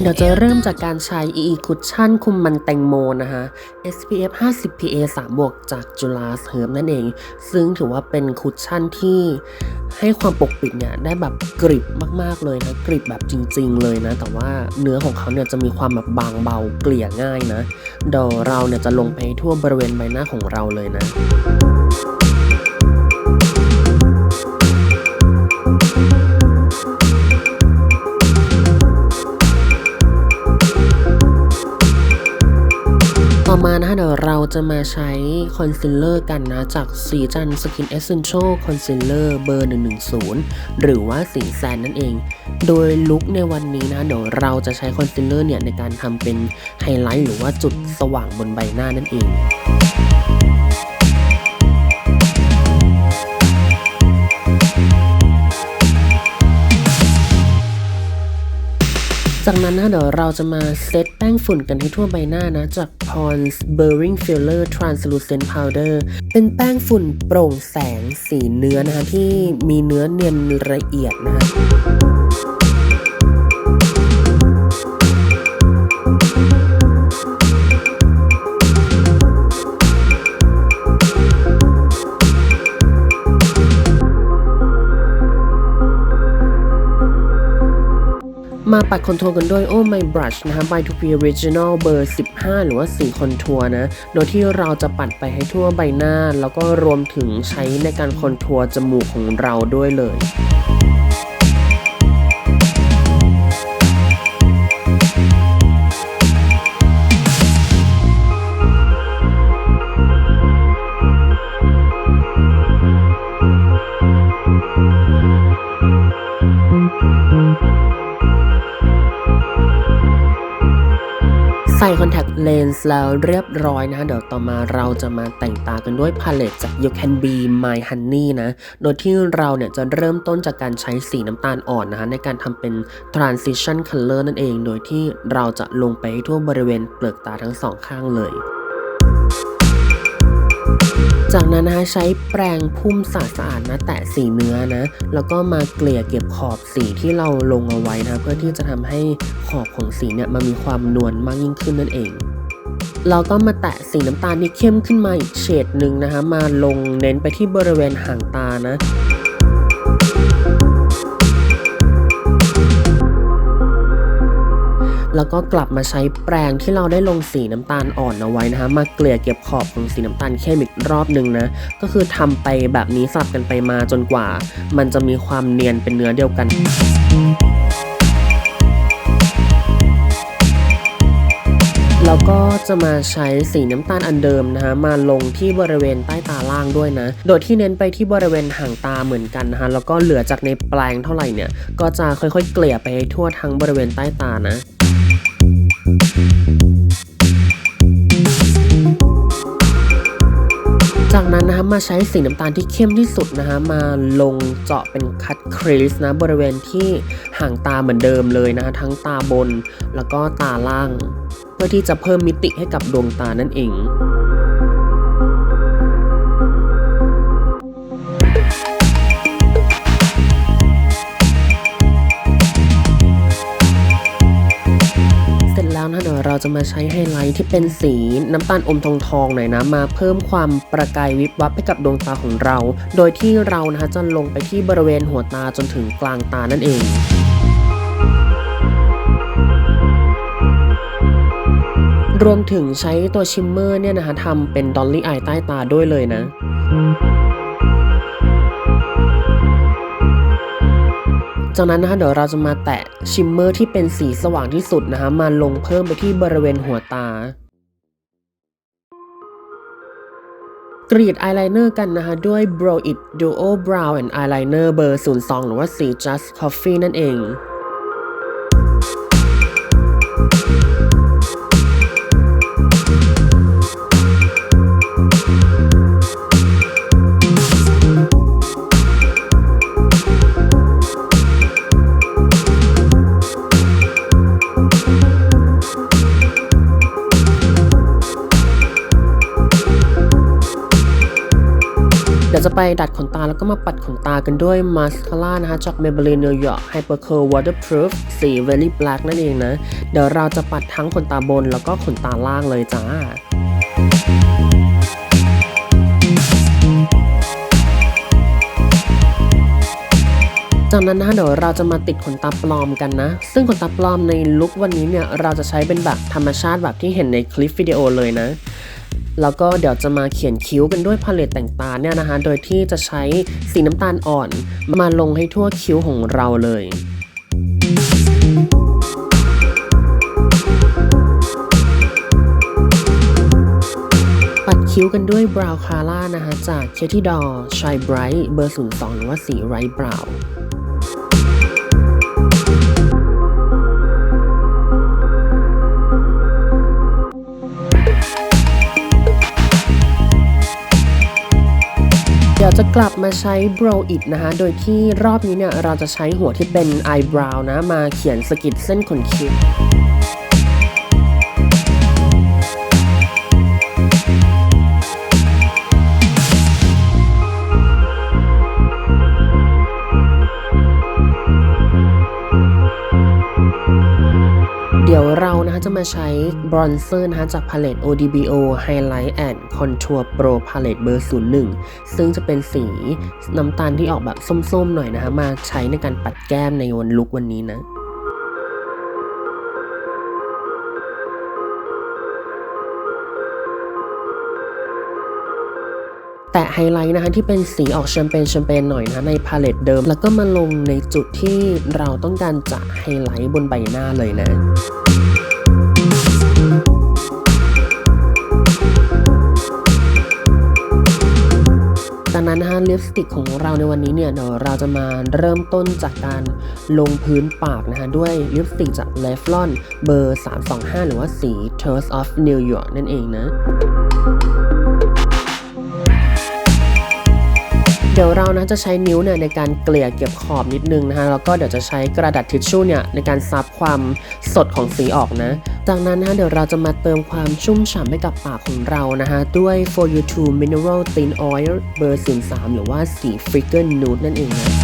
เดี๋ยวจะเริ่มจากการใช้ EE Cushion คุมมันแตงโมนะคะ SPF 50 PA 3บวกจากจุฬาเฮิร์บนั่นเอง ซึ่งถือว่าเป็นคุชชั่นที่ให้ความปกปิดเนี่ยได้แบบกริบมากๆเลยนะ กริบแบบจริง ๆ เลยนะ แต่ว่าเนื้อของเขาเนี่ยจะมีความแบบบางเบาเกลี่ยง่ายนะ เดี๋ยวเราเนี่ยจะลงไปทั่วบริเวณใบหน้าของเราเลยนะ เดี๋ยวเราจะมาใช้คอนซีลเลอร์กันนะ จากสีจันสกินเอเซนเชียลคอนซีลเลอร์เบอร์ 110 หรือว่าสีแซนนั่นเอง โดยลุคในวันนี้นะ เดี๋ยวเราจะใช้คอนซีลเลอร์เนี่ย ในการทำเป็นไฮไลท์หรือว่าจุดสว่างบนใบหน้านั่นเอง จากนั้นนะเดี๋ยวเราจะมาเซตแป้งฝุ่นกันให้ทั่วใบหน้านะ จาก Pond's Burring Filler Translucent Powder เป็นแป้งฝุ่นโปร่งแสงสีเนื้อนะคะที่มีเนื้อเนียนละเอียดนะคะ ปัดคอนทัวร์กันด้วย Oh My Brush นะคะ by 2 p Original เบอร์ 15 หรือว่าสีคอนทัวร์นะ โดยที่เราจะปัดไปให้ทั่วใบหน้า แล้วก็รวมถึงใช้ในการคอนทัวร์จมูกของเราด้วยเลย คอนแทคเลนส์แล้วเรียบร้อยนะ เดี๋ยวต่อมาเราจะมาแต่งตากันด้วยพาเลตจาก You Can Be My Honey นะ โดยที่เราเนี่ยจะเริ่มต้นจากการใช้สีน้ำตาลอ่อนนะคะในการทำเป็น transition color นั่นเอง โดยที่เราจะลงไปให้ทั่วบริเวณเปลือกตาทั้งสองข้างเลย จากนั้นนะคะใช้แปรงพุ่มสะอาดนะแตะสีเนื้อนะ แล้วก็มาเกลี่ยเก็บขอบสีที่เราลงเอาไว้นะเพื่อที่จะทำให้ขอบของสีเนี่ยมันมีความนวลมากยิ่งขึ้นนั่นเอง เราก็มาแตะสีน้ำตาลที่เข้มขึ้นมาอีกเฉดหนึ่งนะคะ มาลงเน้นไปที่บริเวณหางตานะ แล้วก็กลับมาใช้แปรงที่เราได้ลงสีน้ำตาลอ่อนเอาไว้นะคะ มาเกลี่ยเก็บขอบของสีน้ำตาลเข้มอีกรอบหนึ่งนะ ก็คือทำไปแบบนี้สลับกันไปมาจนกว่า มันจะมีความเนียนเป็นเนื้อเดียวกันแล้วก็จะมาใช้สีน้ำตาลอันเดิมนะคะมาลงที่บริเวณใต้ตาล่างด้วยนะ โดยที่เน้นไปที่บริเวณห่างตาเหมือนกันนะคะแล้วก็เหลือจากในแปลงเท่าไหร่เนี่ย ก็จะค่อยๆเกลี่ยไปทั่วทั้งบริเวณใต้ตานะ จากนั้นนะคะมาใช้สีน้ำตาลที่เข้มที่สุดนะคะมาลงเจาะเป็นคัดครีสนะบริเวณที่ห่างตาเหมือนเดิมเลยนะคะทั้งตาบนแล้วก็ตาล่าง เพื่อที่จะเพิ่มมิติให้กับดวงตานั่นเอง จะมาใช้ไฮไลท์ที่เป็นสีน้ำตาลอมทองทองๆหน่อยนะมาเพิ่มความประกายวิบวับให้กับดวงตาของเรา โดยที่เรานะคะจะลงไปที่บริเวณหัวตาจนถึงกลางตานั่นเองรวมถึงใช้ตัวชิมเมอร์เนี่ยนะคะทำเป็นดอลลี่อายใต้ตาด้วยเลยนะ จากนั้นนะคะเดี๋ยวเราจะมาแตะชิมเมอร์ที่เป็นสีสว่างที่สุดนะคะมาลงเพิ่มไปที่บริเวณหัวตากรีดอายไลเนอร์กันนะคะ ด้วย Brow It Duo Brow and Eyeliner เบอร์ 02 หรือว่าสี Just Coffee นั่นเอง ไปดัดขนตาแล้วก็มาปัดขนตากันด้วยมาสคาร่านะคะจาก Maybelline New York Hyper Curl Waterproof สี Very Black นั่นเองนะ เดี๋ยวเราจะปัดทั้งขนตาบนแล้วก็ขนตาล่างเลยจ้าจากนั้นนะเดี๋ยวเราจะมาติดขนตาปลอมกันนะ ซึ่งขนตาปลอมในลุควันนี้เนี่ยเราจะใช้เป็นแบบธรรมชาติแบบที่เห็นในคลิปวิดีโอเลยนะ แล้วก็เดี๋ยวจะมาเขียนคิ้วกันด้วยพาเลตแต่งตาเนี่ยนะคะ โดยที่จะใช้สีน้ำตาลอ่อนมาลงให้ทั่วคิ้วของเราเลยปัดคิ้วกันด้วยบราวน์คาร่านะคะจาก k a t i e d o r Shine Bright เบอร์ 02 หรือว่าสีไรบราวน์ กลับมาใช้ Brow It นะคะ โดยที่รอบนี้เนี่ยเราจะใช้หัวที่เป็น Eyebrow นะ มาเขียนสกิดเส้นขนคิ้ว เดี๋ยวเรานะคะจะมาใช้บรอนเซอร์นะคะจากพาเลต ODBO Highlight and Contour Pro Palette เบอร์ 01 ซึ่งจะเป็นสีน้ำตาลที่ออกแบบส้มๆหน่อยนะคะมาใช้ในการปัดแก้มในวันลุกวันนี้นะ แต่ไฮไลท์นะคะที่เป็นสีออกแชมเปญแชมเปญหน่อยนะในพาเลตเดิม แล้วก็มาลงในจุดที่เราต้องการจะไฮไลท์บนใบหน้าเลยนะจากนั้นนะคะลิปสติกของเราในวันนี้เนี่ยเดี๋ยวเราจะมาเริ่มต้นจากการลงพื้นปากนะคะด้วยลิปสติกจาก l e f l o n เบอร์ 325 หรือว่าสี Toast of New York นั่นเองนะ เดี๋ยวเรานะจะใช้นิ้วเนี่ยในการเกลี่ยเก็บขอบนิดนึงนะคะแล้วก็เดี๋ยวจะใช้กระดาษทิชชู่เนี่ยในการซับความสดของสีออกนะ จากนั้นนะเดี๋ยวเราจะมาเติมความชุ่มฉ่ำให้กับปากของเรานะคะด้วย For You To Mineral Thin Oil เบอร์03หรือว่าสี Freaker Nude นั่นเองนะ